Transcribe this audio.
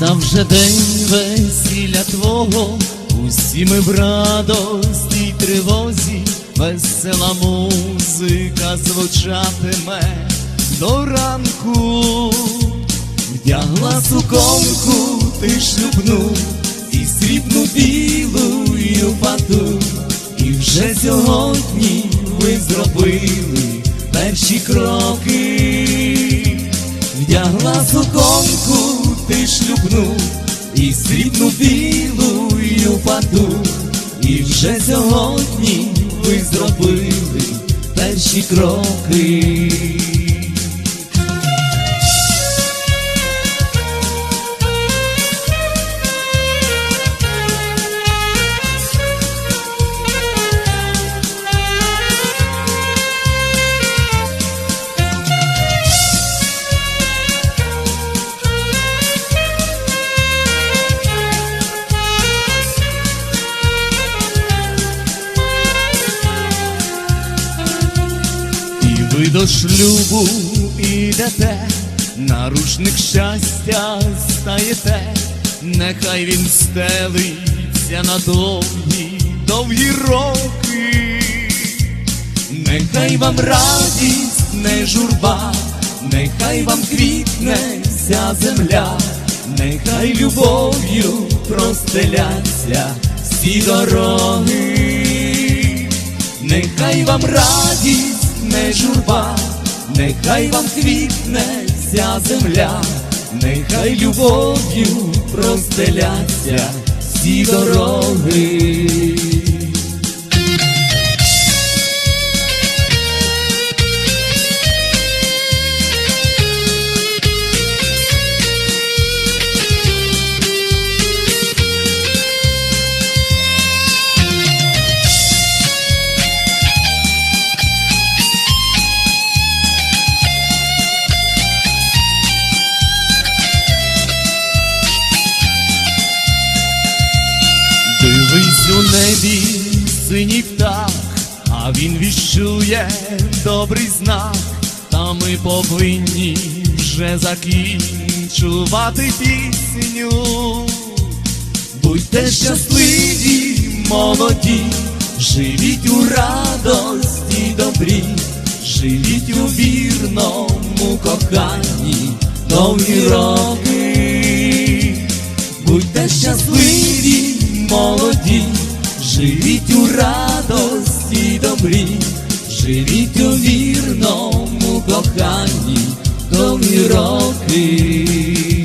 Вже день весілля твого, усі ми в радості й тривозі, весела музика звучатиме до ранку, вдягла суконку, ти шлюбну, і срібну білу юпату, і вже сьогодні ви зробили перші кроки і срібну білу паду, і вже сьогодні ви зробили перші кроки. Ви до шлюбу ідете, нарушник щастя стаєте, нехай він стелиться на довгі, довгі роки, нехай вам радість, не журба, нехай вам квітне вся земля, нехай любов'ю простеляться всі дороги. Нехай вам радість, нехай вам квітне вся земля, нехай любов'ю простеляться всі дороги. Дивись у небі, синій птах, а він віщує добрий знак, та ми повинні вже закінчувати пісню. Будьте щасливі, молоді, живіть у радості добрі, живіть у вірному коханні довгі роки. Віду вірному коханні довгі роки.